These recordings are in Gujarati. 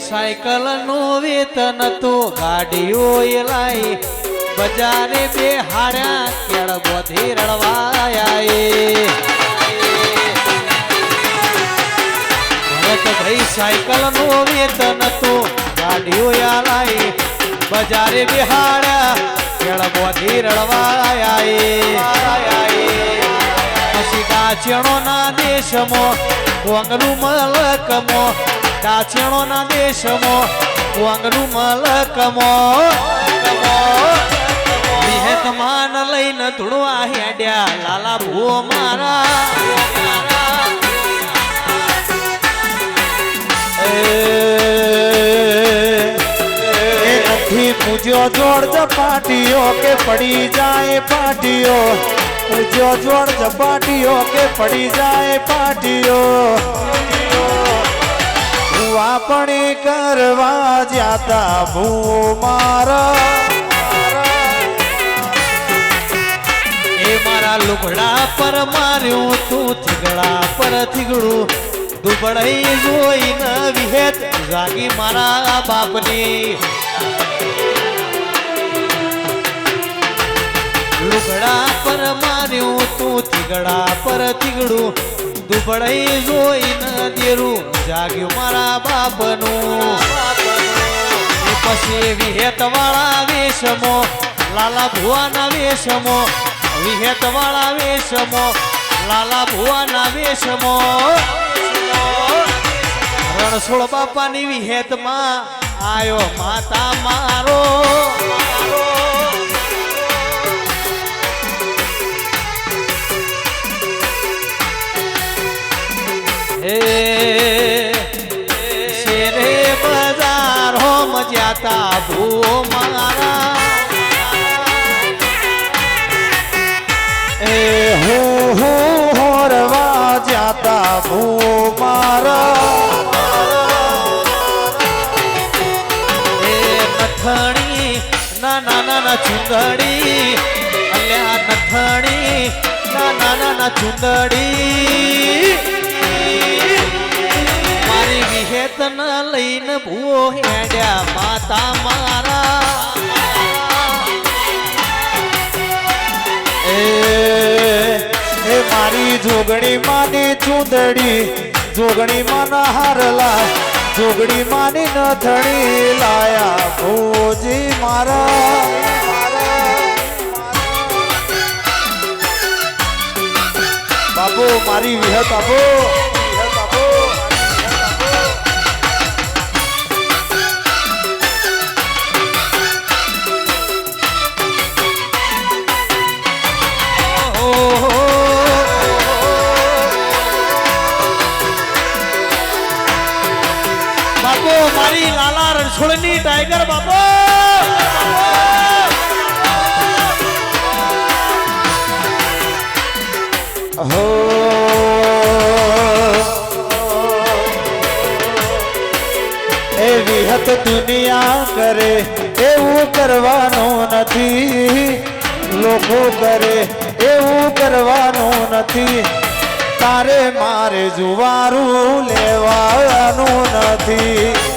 સાયકલનું વેતન તો ગાડીઓ લાઈ બજારે બે હાર્યા, કેળ બોધી રડવાયા ભાઈ સાયકલનું વેતન તો ગાડીઓ લાઈ બજારે બિહાર્યા કેળ બોધી રડવાયા પછી ડાચણો ના દેશમો કોંગનું મલકમો ડાચણો ના દેશમાં કોંગનું વિહેત માન લઈને ધૂળવા હેડ્યા લાલા ભૂ મારા. નથી પૂજ્યો જોડ ઝપાટીઓ કે પડી જાય પાટીઓ. પૂજ્યો જોડ ઝપાટીઓ કે પડી જાય પાટીઓ. વાપણી કરવા જાતા ભૂ મારા. એ મારા લુગડા પર માર્યું તું થીગડા પર થીગડું. જોઈ જોઈને વિહેત જાગી મારા બાપની. લુગડા પર માર્યું તું થીગડા પર થીગડું. જોઈ જોઈને દેરું. જાગ્યું મારા બાપનું. પછી વિહેત વાળા વેશમો, લાલા ભુવાના વેશમો વિહેત વાળા વેશમો, લાલા ભુવાના વેશમો. રણછોડ બાપાની વિહેતમાં આયો માતા મારો. હે હોમ જાતા ભૂ મારા. એ હું હું હોરવા જાતા ભૂ મારા. એ નથણી, ના ના ના ના, ચુંદડી. અલ્યા નથણી, ના ના ના ના, ચુંદડી. મારી વિહેત ન લઈને ભૂવો હેડ્યા માતા મારા. એ મારી જોગણી માની ચૂંદડી, જોગણી માના હારલા, જોગણી માની નથણી લાયા ભોજી મારા. બાપુ, મારી વિહત આપો. મારી લાલા રણછોડની ટાઈગર બાપો! હો એ દુનિયા કરે, એવું કરવાનું નથી. લોકો કરે, એવું કરવાનું નથી. તારે મારે જુવારું લેવાનું નથી.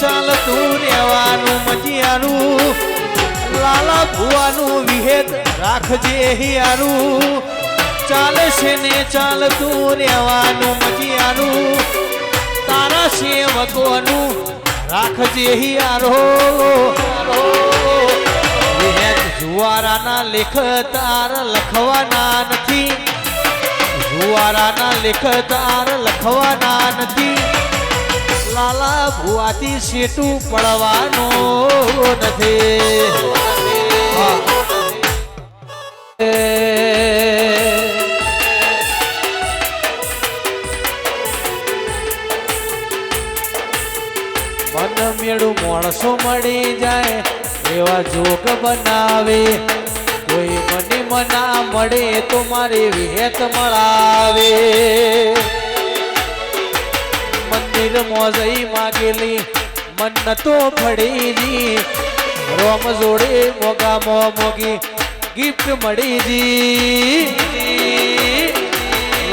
ચાલતું રહેવાનું મજિયાનું લાલા ભુવાનું વિહેત રાખજે હિયારું. ચાલે છે ને ચાલતું રહેવાનું મજિયાનું તારા સેવકોનું રાખજે હિયારો. વિહેત જુવારાના લેખ તાર લખવાના નથી. જુવારાના લેખ તાર લખવાના નથી. લાલા ભુવાથી સેટું પડવાનો નથી. મન માણસો મળી જાય, એવા જોગ બનાવે. કોઈ મને મના મળે તો મારી વેત મળાવે મંદિર મોજઈ માગેલી. મન તો ફળીજી રોમ જોડે મોગા મો મોગી. ગિફ્ટ મળી જી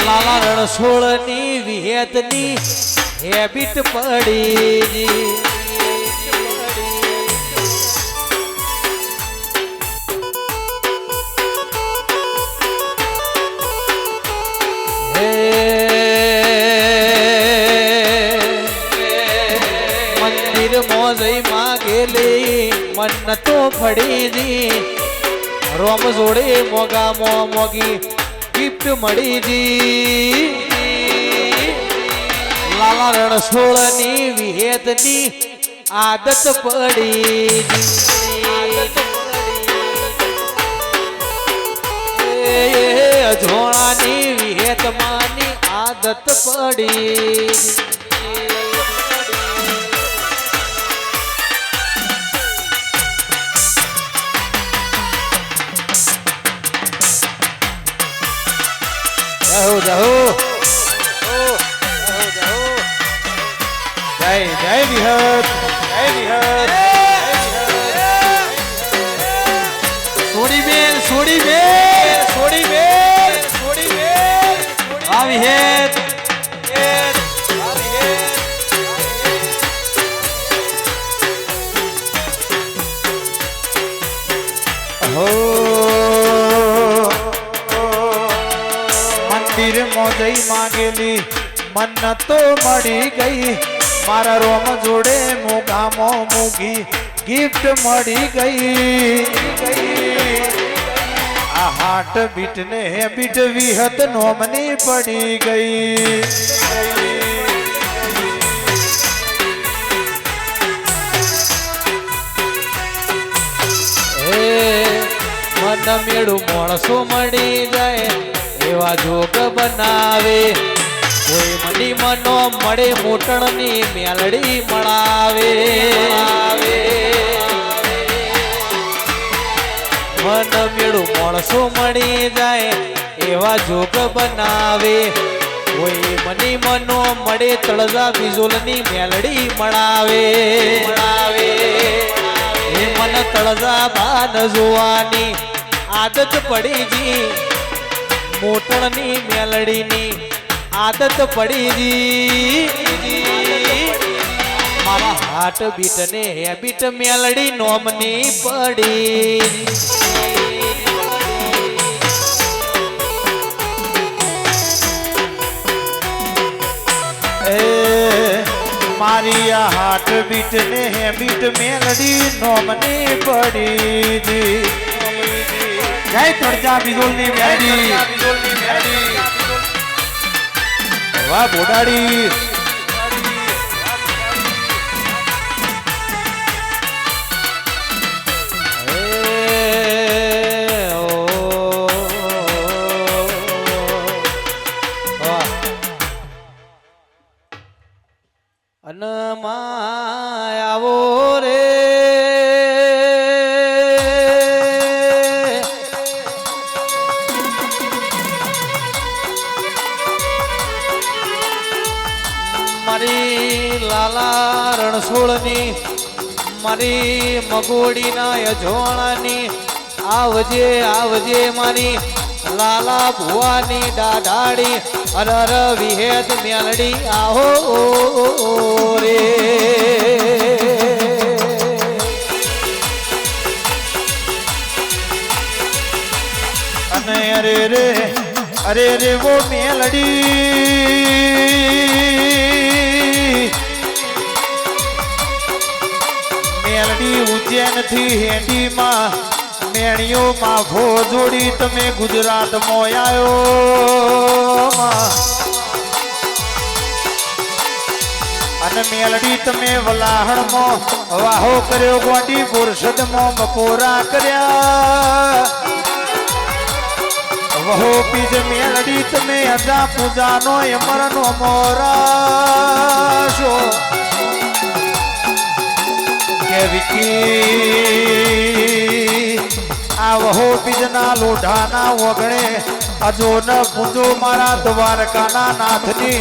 લાલા રણછોડની વિહેતની હેબિટ પડી મન તો ફળીજી રોમ જોડે મોગા મો મોગી ગિફ્ટ મળી જી લાલા વિહેત વિહેતની આદત પડી જી વિહેત વિહેતમાની આદત પડી જાહો જાહો. જય જય વિહત જય વિહત. સોડી બેન સોડી બેન સોડી બેન સોડી બેન આવી હો. મોજઈ માંગેલી. મન તો મળી ગઈ. મારા રોમ જોડે મોગામો મૂકી. ગિફ્ટ મળી ગઈ. આ હાટ બીટ ને બીટ વિહત નોમની પડી ગઈ. મન મેળું માણસો મળી જાય. બનાવે. કોઈ મની મનો મળે મોટણની મેલડી મળાવે. મન મેળું માણસો મળી જાય એવા જોગ બનાવે. કોઈ મની મનો મળે તળજા બિજોલની મેલડી મળાવે. મળાવે એ મન તળજા બાન જોવાની આદત પડી જી મોટણની મેલડીની આદત પડી જી મારા હાટ બીટ ને હેબિટ મેલડી નોમની પડી. મારી હાટ બીટ ને હે બીટ મેલડી નોમની પડી જી જય તળજા બિજોલની મેલડી વાહ બોડાડી મારી લાલા રણછોડની, મારી મગોડીના યજોણાની આવજે આવજે મારી લાલા ભુવાની દાઢાડી અરર વિહેત મેલડી આહો રે. અને અરે રે અરે રે, વો મેલડી મેલડી ઉજ્જૈનથી હેડીમાં હેડી મેણીઓ ભો જોડી તમે ગુજરાત આવ્યો અને મેલડી તમે વલાહણમાં વાહો કર્યો, ગોડી પુરસદમાં બપોરા કર્યા. વહો બીજ મેલડી તમે અજા પૂજાનો અમરનો મોરાશો કે વિકી. આ વહો લોઢાના વગણે અજો પૂજો મારા દ્વારકાના નાથની.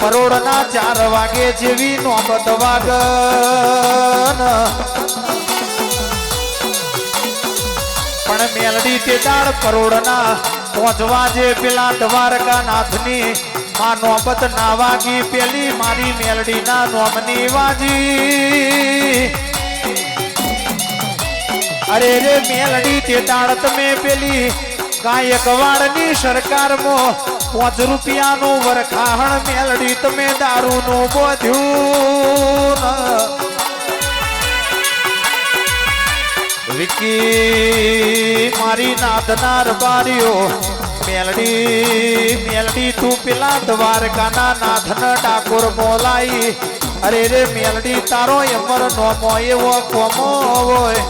કરોડના ચાર વાગે જેવી નોબત વાગન. પણ મેલડી તે દાળ કરોડના પહોંચવા જે પેલા દ્વારકા નાથની. માં નોબત ના વાગી પેલી મારી મેલડીના નોમની વાજી. અરે રે મેલડી તે દાડ તમે પેલી. કાયક વાળની સરકારમાં પાંચ રૂપિયાનું વરખાહણ મેલડી તમે દારૂનું બોધ્યું. વિકી, મારી નાદનાર બારીઓ. મેલડી મેલડી તું પેલા દ્વારકાના નાથન ડાકોર મોલાઈ અરે રે મેલડી, તારો એમર નોમો એવો કોમો હોય.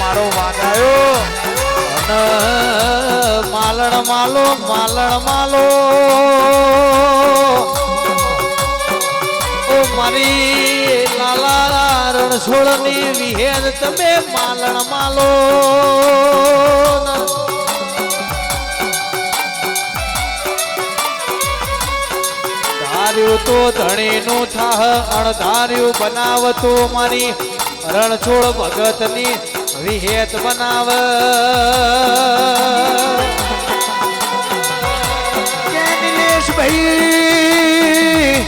મારો વાગાયો. માલણ માલો માલણ માલો. ઓ મારી લાલા રણછોડની વિહેદ તમે માલણ માલો ધાર્યું તો ધણીનું થાહ અણધાર્યું બનાવતો મારી. રણછોડ ભગતની વિહેત બનાવ. ભાઈ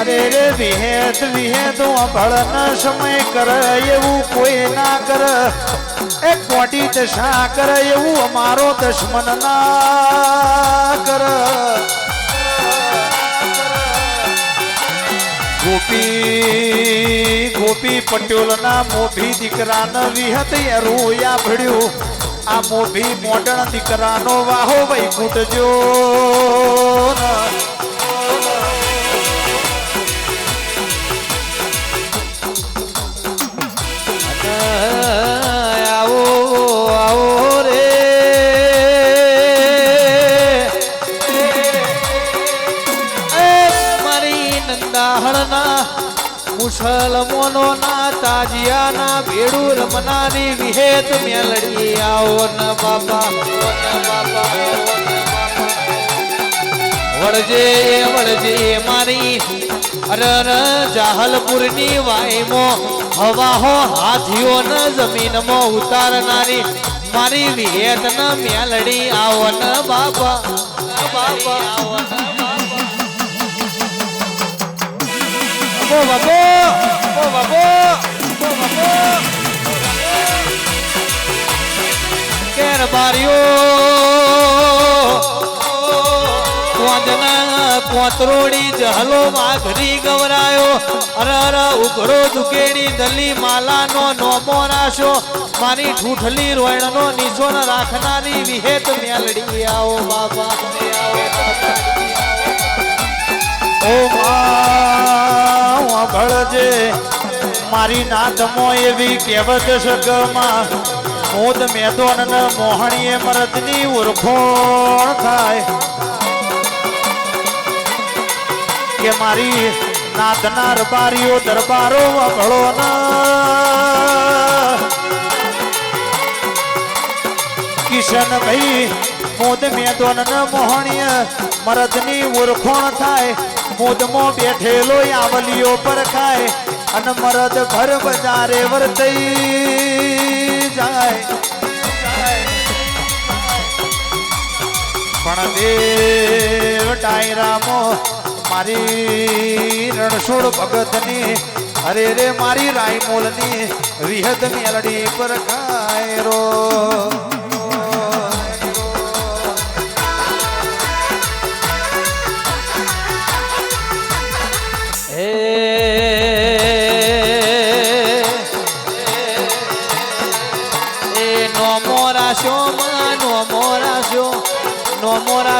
અરે રે વિહેત વિહેત ભળન સમય કરે, એવું કોઈ ના કરે. એ કોટી દશા કરે, એવું અમારો દશમન ના કર. ગોપી ગોપી પટેલના મોભી દીકરાને વિહત રૂયા ભળ્યું આ મોભી મોડણ દીકરાનો વાહો વૈકુટજો જો મુસલમાનો ના તાજિયાના ભેડું રમનારી વિહેત મેલડી ન ન આવો ન બાપા. વળજે વળજે મારી અરર જાહલપુરની વાયમો હવાહો હાથીઓ ન જમીનમાં ઉતારનારી મારી વિહેત ન મેલડી આવો ન બાપા બાપા, આવો બાપો બાપો બાપો ઓ બાપો કેર બારીઓ કોંદના કોતરોડી જહલો માઘરી ગવરાયો અર અર ઉઘડો ઝુકેડી દલી માલાનો નોમો રાશો મારી ઠૂઠલી રોયણનો નિશોન રાખનારી વિહેત મેલડી આવો બાપા આવો બાબા. ભળજે મારી નાથમો એવી કહેવત સગમાં મોદ મેદોન મોહણીએ મરદની ઓળખોણ થાય. કે મારી નાથના રબારીઓ દરબારો વગળો ના. કિશનભાઈ, મોદ મેદોન મોહણીય મરદની ઓળખોણ થાય. મોદમાં બેઠેલો આવલીઓ પર ખાય અને મરદ ભર બજારે વર્તઈ જાય. પણ દેવ ડાયરામો, મારી રણછોડ ભગતની, અરે રે મારી રાયમોલની, વિહદ મેલડી પર ખાય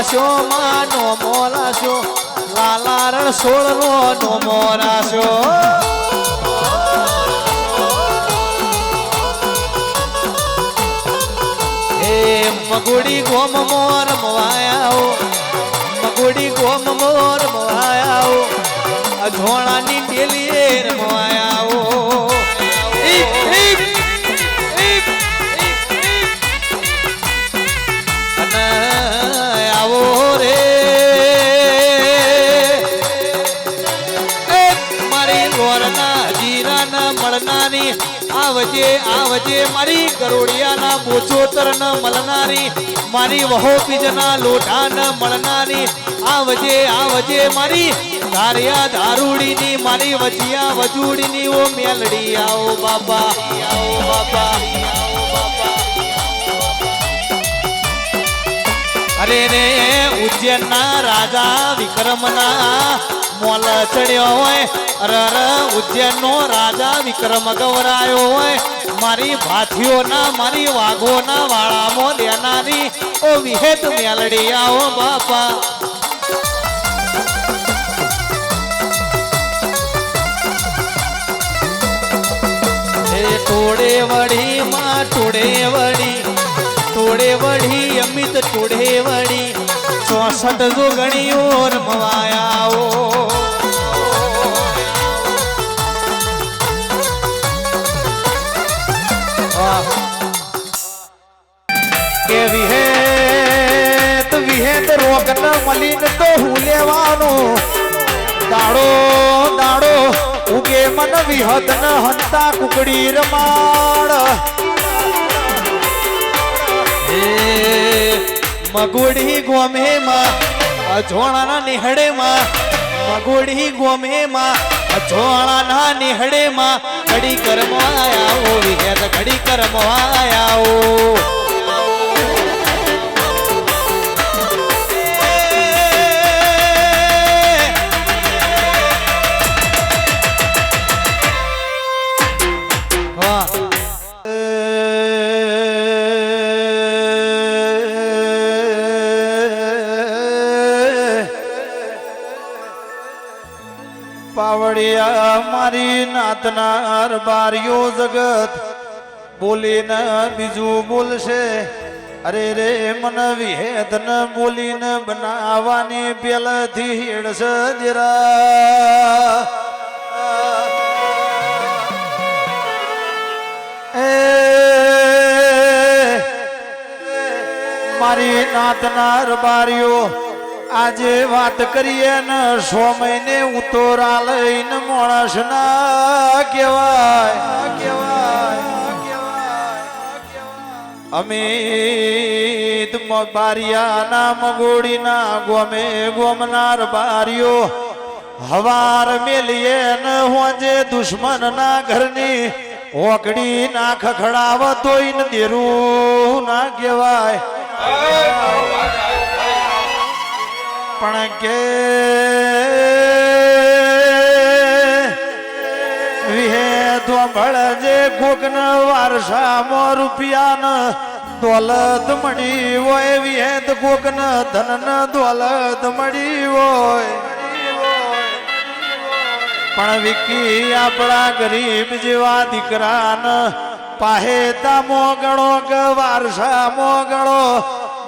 મોરાશો, માનો મોરાશો લાલા રણ સોળ નો નો મોરાશો. હે મગુડી ગોમ મોર મવાયાઓ, મગુડી ગોમ મોર મવાયાઓ, અધોણાની ડેલીએ રમવાયાઓ આવજે આવજે મારી કરોડિયાના બોચોતર ન મળનારી મારી વહો બીજના લોઢા ન મળનારી આવજે આવજે મારી ધારિયા ધારુડીની, મારી વજિયા વજુડીની, ઓ મેલડી આવો બાપા આવો બાપા. અરે રે, ઉજ્જૈનના રાજા વિક્રમના મોલ ચડ્યો હોય રર ઉજ્જૈનનો રાજા વિક્રમ ગવરાયો હોય, મારી ભાથીઓના, મારી વાઘોના વાળામાં લેનારી ઓ વિહેત મેલડી આવો બાપા. ટોળે વળી, માં ટોળે વળી ટોળે વળી, અમિત ટોળે વળી ચોસઠ જો ગણીઓ રમવાયાઓ. કે વિહેત વિહેત રોગ ન મલીન તો હું લેવાનો. દાડો દાડો, ઉગે મન વિહત ન હંતા કુકડી રમાડ મગોડી ગોમે માં અજોણાના નિહડે માં મગોડી ગોમે માં અજોણાના નિહડે માં ઘડી કરમવાયા ઓ વિહેત ઘડી કરમવાયા ઓ મારી બારીઓ જગત બોલીને બીજું બોલશે અરે રે મન વિહેદન બોલીને બનાવવાની પેલથી હેડશે દેરા મારી નાતના રબારીઓ આજે વાત કરીએ ને સો મહિને ઉતોરા લઈને માણસ ના કહેવાય. કહેવાય અમિત બારિયાના મગોડીના ગોમે ગોમનાર બારીઓ, હવાર મેલીએ ને હોજે દુશ્મનના ઘરની, ઓકડી ના ખખડાવ તોય દેરું ના કહેવાય. પણ કે વિહે ધોંભળ જે કોકન વારસામાં ન દોલત મળી હોય વિહેત કોકન ધન દોલત મળી હોય. પણ વિકી આપણા ગરીબ જેવા દીકરાન પાહે તામો ગણો કે વારસા મોગણો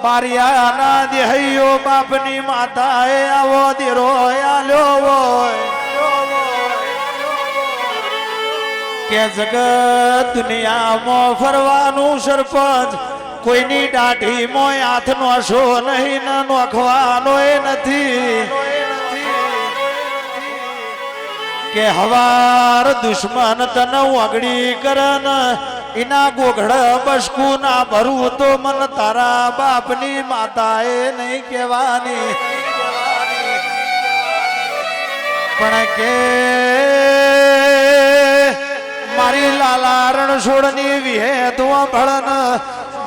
બારિયાના દેહૈયો બાપની માતાએ આવો દીરો આલ્યો કે જગત દુનિયામાં ફરવાનું સરપંચ, કોઈની દાઢીમાં હાથ નોશો નહીં નોખવાનો એ નથી. કે હવાર દુશ્મન તન વગડી કરન એના ગોઘડ બસકું ના ભરવું તો મન તારા બાપની માતાએ નહીં કહેવાની. પણ કે મારી લાલા લાલારણ છોડની વિહેતવા ભળન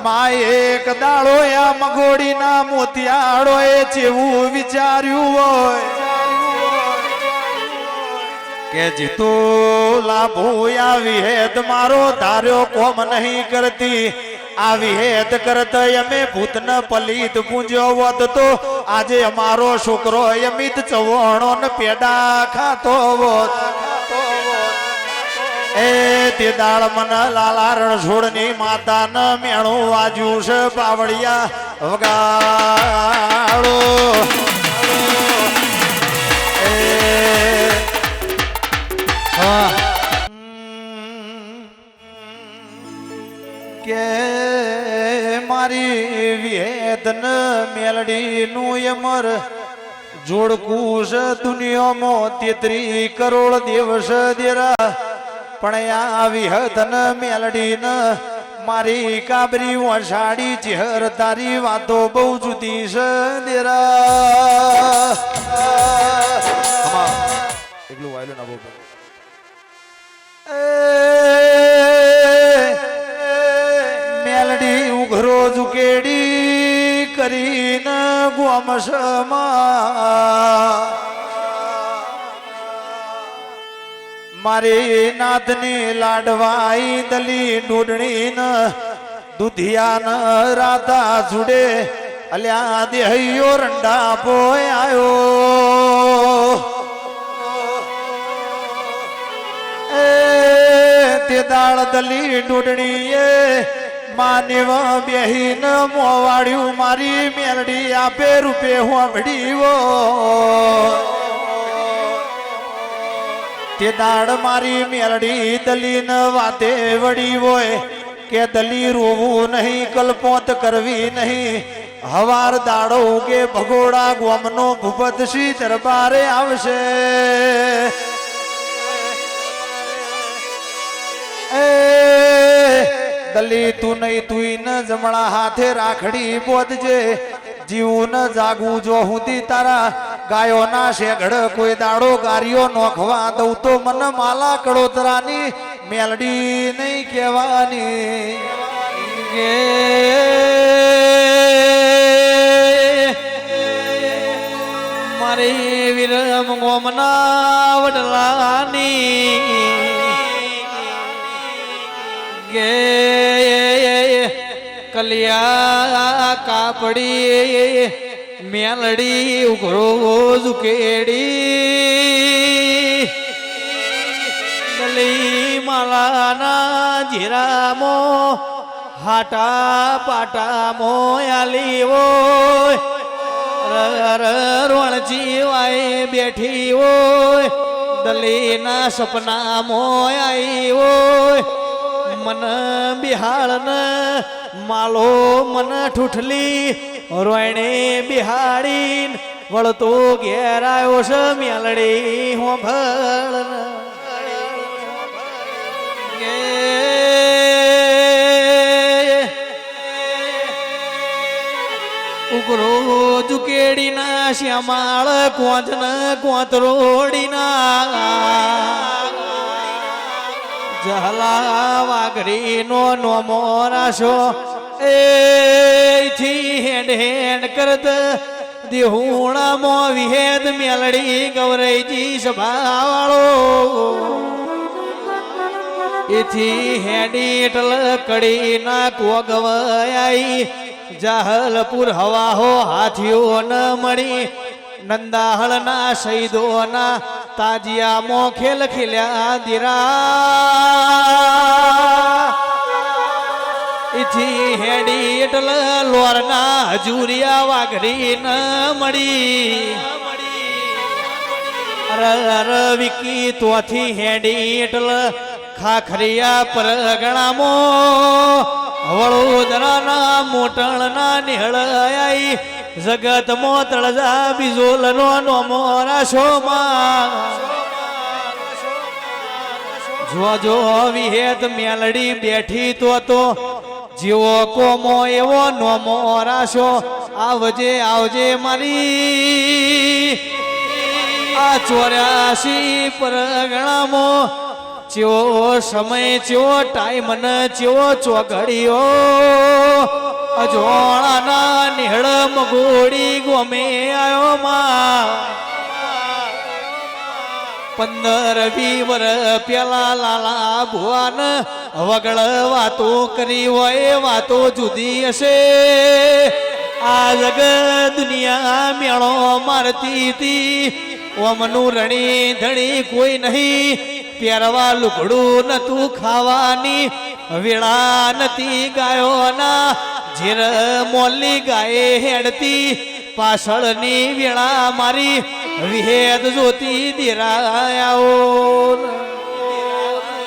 માય એક દાળો યા મગોડીના મોતિયાળો એ જેવું વિચાર્યું હોય. કે જીતો લાભો આ વિહેત મારો ધાર્યો કોમ નહીં કરતી. આ વિહેત કરત અમે ભૂતન પલિત પૂંજ્યો હોત તો આજે અમારો છોકરો અમિત ચવણો ને પેડા ખાતો હોત. એ તે દાળ મન લાલારણ છોડની માતા ન મેણું વાજ્યું છે પાવડિયા વગાડો. કે મારી વેદન મેલડીનું અમર જોડકુશ દુનિયામાં તેત્રી કરોડ દિવસ દેરા. પણ આ વિહતન મેલડીન મારી કાબરી વસાડી ચહેર તારી વાતો બહુ જુદી છે દેરા. એકલું વાયલું ના બહુ મેલડી ઉઘરો જુકેડી કરીને ગોમસમાં. મારી નાથની લાડવાઈ દલી ડૂડણી ન દુધિયા ન રાધા જુડે અલ્યા દેહૈયો રંડા પોય આયો. એ તે દાળ દલી ડૂડણી એ માનેવ બેહીન મોવાડ્યું મારી મેરડી આપે રૂપે હોંભડીઓ તે દાડ મારી મેરડી દલીન વાતે વડી હોય કે દલી રોવું નહીં, કલ્પોત કરવી નહીં. હવાર દાડો કે ભગોડા ગોમનો ભૂપતસિંહ દરબારે આવશે. એ દલી તું નહીં તું ન જમણા હાથે રાખડી બોધજે. જીવું ન જાગવું જો હુંદી તારા ગાયો ના શેગડ કોઈ દાડો ગારીઓ નોખવા દઉં તો મન માલા કડોતરાની મેલડી નહીં કહેવાની. મારી વિરમ ગોમના વડલાની ગે કલિયા કાપડી, મેલડી, ઉઘરો ઝુકેડી ગલી માલાના જીરામો હાટા પાટા મોયાલી ઓય રણજી વાય બેઠી હોય. દલીના સપના મોયાઈ ઓય મન બિહાળ ન માલો મન ઠૂઠલી, રોયણે બિહાડીન વળતો ઘેરાયો છે મેલડી હું ભળ ઉગરો જુકેડીના શ્યામાળ કોંચન કોંતરોડીના જહલા વાઘરી નો નોમો રાશો. એથી હેડ હેડ કરત દેહુણા મો વિહેદ મેલડી ગૌરઈજી સભાવાળો. એથી હેડી ટલ કડી ના કોગવાઈ જાહલપુર હવાહો હાથીઓ ન મળી. નંદાહળ ના શહીદો ના તાજિયા મોખે ખેલ ખીલ્યા દીરા. ઇથી હેડી એટલે લોરના હજુરિયા વાઘરી ન મળી. વિકી તોથી હેડી એટલે ખાખરિયા પરગણામો. વડોદરાના મોટણના નિહળાઈ જગત મો તળજા બીજોલનો નો રાશોમાં જો જો વિહેત મેલડી બેઠી તો તો. જીવો કોમો એવો નો રાશો આવજે આવજે મારી. આ ચોર્યાસી પરગણામો. ચેવો સમય ચેવો ટાઈમ ન ચેવો ચોઘડીયો અજોળાના નિહળ મગોડી ગોમે આયો માં. પંદર વી વર પેલા લાલા ભુવાન વગળ વાતો કરી હોય, વાતો જુદી હશે. આ જગ દુનિયા મેળો મારતી હતી. ઓમનું રણી ધણી કોઈ નહીં. પહેરવા લુગડું નતું ખાવાની. વેળા નથી ગાયોના. ઝેર મોલી ગાય હેડતી. પાછળની વેળા મારી. વિહેદ જોતી દિરાયાઓ